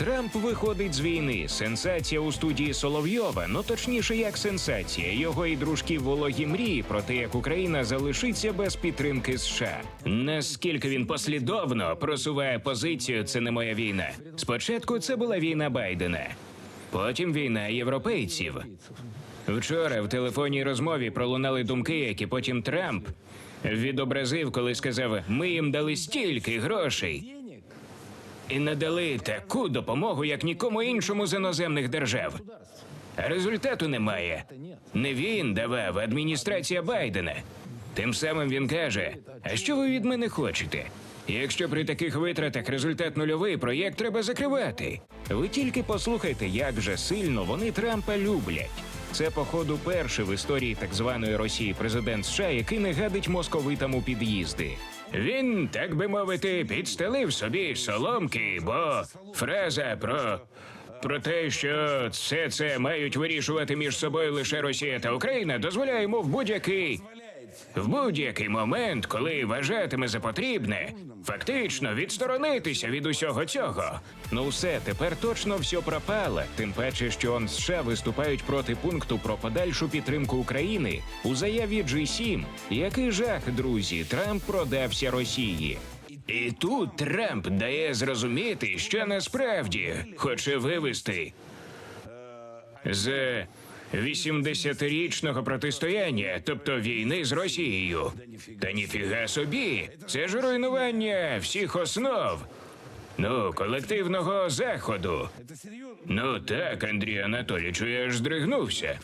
Трамп виходить з війни. Сенсація у студії Соловйова. Ну точніше, як сенсація. Його і дружки вологі мрії про те, як Україна залишиться без підтримки США. Наскільки він послідовно просуває позицію, це не моя війна. Спочатку це була війна Байдена, потім війна європейців. Вчора в телефонній розмові пролунали думки, які потім Трамп відобразив, коли сказав: Ми їм дали стільки грошей і надали таку допомогу, як нікому іншому з іноземних держав. Результату немає. Не він давав, адміністрація Байдена. Тим самим він каже: А що ви від мене хочете? Якщо при таких витратах результат нульовий, проєкт треба закривати. Ви тільки послухайте, як же сильно вони Трампа люблять. Це, походу, перший в історії так званої Росії президент США, який не гадить московитам у під'їзди. Він, так би мовити, підстелив собі соломки, бо фраза про. Про те, що все це мають вирішувати між собою лише Росія та Україна, дозволяє йому в будь-який в будь-який момент, коли вважатиме за потрібне, фактично відсторонитися від усього цього. Ну все, тепер точно все пропало. Тим паче, що он США виступають проти пункту про подальшу підтримку України у заяві G7. Який жах, друзі, Трамп продався Росії. І тут Трамп дає зрозуміти, що насправді хоче вивести з 80-річного протистояння, тобто війни з Росією. Та ніфіга собі, це ж руйнування всіх основ. Ну, колективного заходу. Ну так, Андрій Анатолійовичу, я ж здригнувся.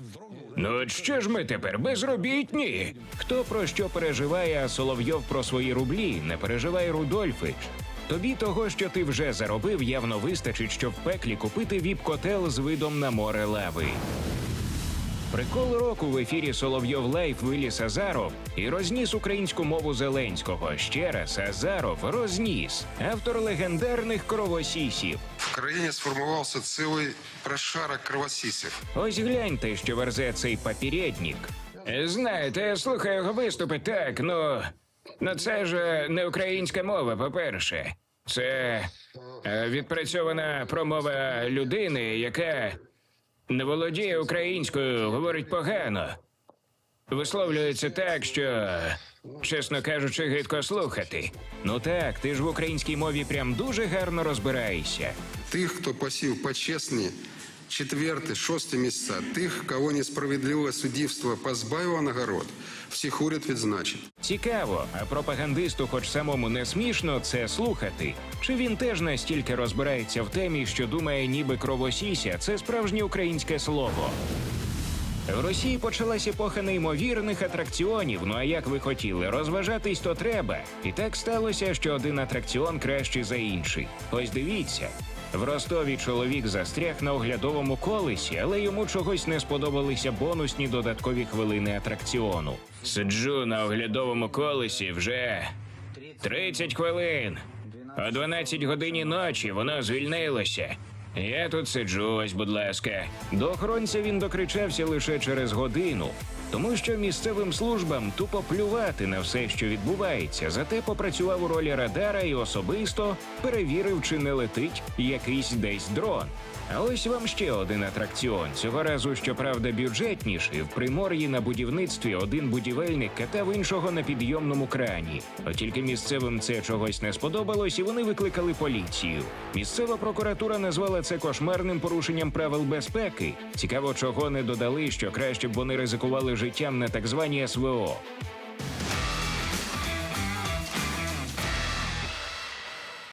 Ну, от що ж ми тепер безробітні? Хто про що переживає, а Соловйов про свої рублі, не переживай Рудольфич. Тобі того, що ти вже заробив, явно вистачить, щоб в пеклі купити віп-котел з видом на море лави. Прикол року в ефірі Соловйов Лайф виліз Азаров і розніс українську мову Зеленського. Ще раз Азаров розніс автор легендарних кровосісів. В країні сформувався цілий прошарок кровосісів. Ось гляньте, що верзе цей папірєднік. Знаєте, я слухаю його виступи так, ну. Ну це ж не українська мова, по-перше. Це е, відпрацьована промова людини, яка не володіє українською, говорить погано. Висловлюється так, що, чесно кажучи, гидко слухати. Ну так, ти ж в українській мові прям дуже гарно розбираєшся. Тих, хто посів почесні четверте, шосте місця, тих, кого несправедливе суддівство позбавило нагород, всіх уряд відзначить. Цікаво, а пропагандисту, хоч самому не смішно, це слухати. Чи він теж настільки розбирається в темі, що думає, ніби кровосіся це справжнє українське слово? В Росії почалась епоха неймовірних атракціонів. Ну а як ви хотіли, розважатись то треба. І так сталося, що один атракціон кращий за інший. Ось дивіться. В Ростові чоловік застряг на оглядовому колесі, але йому чогось не сподобалися бонусні додаткові хвилини атракціону. Сиджу на оглядовому колесі вже 30 хвилин. О 12 годині ночі воно звільнилося. Я тут сиджу, ось, будь ласка. До охоронця він докричався лише через годину, тому що місцевим службам тупо плювати на все, що відбувається. Зате попрацював у ролі радара і особисто перевірив, чи не летить якийсь десь дрон. А ось вам ще один атракціон. Цього разу, щоправда, бюджетніший. В примор'ї на будівництві один будівельник катав іншого на підйомному крані. От тільки місцевим це чогось не сподобалось, і вони викликали поліцію. Місцева прокуратура назвала це кошмарним порушенням правил безпеки. Цікаво, чого не додали, що краще б вони ризикували життям на так звані СВО.